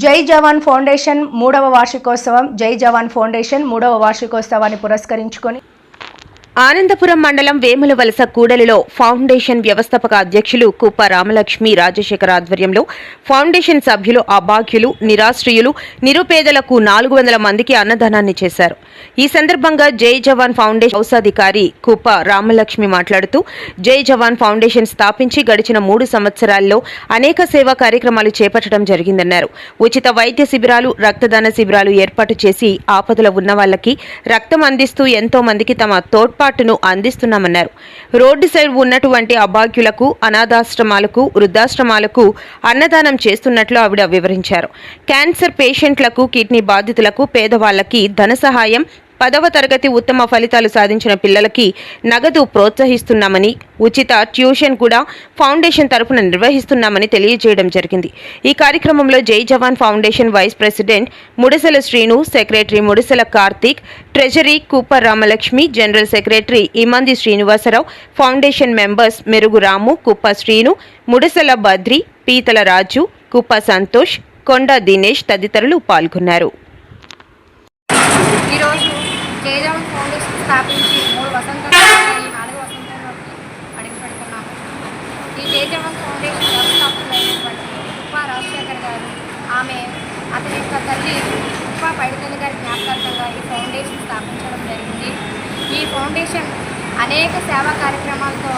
జై జవాన్ ఫౌండేషన్ మూడవ వార్షికోత్సవం జై జవాన్ ఫౌండేషన్ మూడవ వార్షికోత్సవాన్ని పురస్కరించుకొని ఆనందపురం మండలం వేముల వలస కూడలిలో ఫౌండేషన్ వ్యవస్థాపక అధ్యక్షులు కుప్ప రామలక్ష్మి రాజశేఖర్ ఆధ్వర్యంలో ఫౌండేషన్ సభ్యులు అభాగ్యులు నిరాశ్రయులు నిరుపేదలకు నాలుగు వందల మందికి అన్నదానాన్ని చేశారు. ఈ సందర్భంగా జై జవాన్ ఫౌండేషన్ హౌసాధికారి కుప్ప రామలక్ష్మి మాట్లాడుతూ జై జవాన్ ఫౌండేషన్ స్థాపించి గడిచిన మూడు సంవత్సరాల్లో అనేక సేవా కార్యక్రమాలు చేపట్టడం జరిగిందన్నారు. ఉచిత వైద్య శిబిరాలు రక్తదాన శిబిరాలు ఏర్పాటు చేసి ఆపదలో ఉన్న వాళ్ళకి రక్తం అందిస్తూ ఎంతో మందికి తమ తోడ్పాటు తోడ్పాటును అందిస్తున్నామన్నారు. రోడ్డు సైడ్ ఉన్నటువంటి అభాగ్యులకు అనాథాశ్రమాలకు వృద్ధాశ్రమాలకు అన్నదానం చేస్తున్నట్లు ఆవిడ వివరించారు. క్యాన్సర్ పేషెంట్లకు కిడ్నీ బాధితులకు పేదవాళ్ళకి ధన సహాయం పదవ తరగతి ఉత్తమ ఫలితాలు సాధించిన పిల్లలకి నగదు ప్రోత్సహిస్తున్నామని ఉచిత ట్యూషన్ కూడా ఫౌండేషన్ తరపున నిర్వహిస్తున్నామని తెలియజేయడం జరిగింది. ఈ కార్యక్రమంలో Jai Jawan foundation vice president Mudisela Srinu secretary Mudisela Karthik treasury Cooper Ramalakshmi general secretary Imandi Srinivasarao foundation members Merugu Ramu Kuppa Srinu ముడిసెల Badri పీతల రాజు కుప్ప సంతోష్ కొండ దినేష్ తదితరులు పాల్గొన్నారు. ఫౌండేషన్ స్థాపించి మూడు వసంతాలు ఈ నాలుగు వసంతంలోకి అడుగు పెడుతున్నాము. ఈ తేజవం ఫౌండేషన్ వ్యవస్థాపకులైనటువంటి ఉప్పా రాజశేఖర్ గారు ఆమె అతని యొక్క తల్లి ఉప్పా పైడితల్లి గారి జ్ఞాపకార్థంగా ఈ ఫౌండేషన్ స్థాపించడం జరిగింది. ఈ ఫౌండేషన్ అనేక సేవా కార్యక్రమాలతో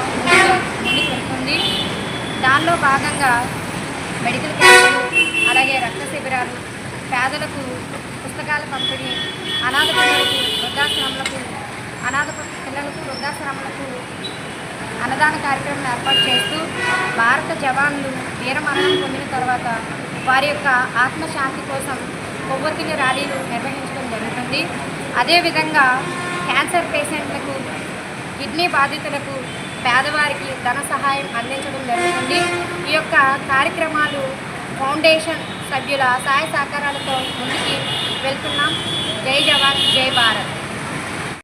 ముందుకు వెళ్తుంది. దానిలో భాగంగా మెడికల్ క్యాంపులు అలాగే రక్త శిబిరాలు పేదలకు పుస్తకాల పంపిణీ అనాథ పిల్లలకు వృద్ధాశ్రమలకు అనాథ పిల్లలకు వృద్ధాశ్రమలకు అన్నదాన కార్యక్రమం ఏర్పాటు చేస్తూ భారత జవాన్లు వీరమరణం పొందిన తర్వాత వారి యొక్క ఆత్మశాంతి కోసం కొవ్వొత్తిని ర్యాలీలు నిర్వహించడం జరుగుతుంది. అదేవిధంగా క్యాన్సర్ పేషెంట్లకు కిడ్నీ బాధితులకు పేదవారికి ధన సహాయం అందించడం జరుగుతుంది. ఈ యొక్క కార్యక్రమాలు ఫౌండేషన్ సభ్యుల సహాయ సహకారాలతో ముందుకి వెళ్తున్నాం. జై జవాన్ జై భారత్.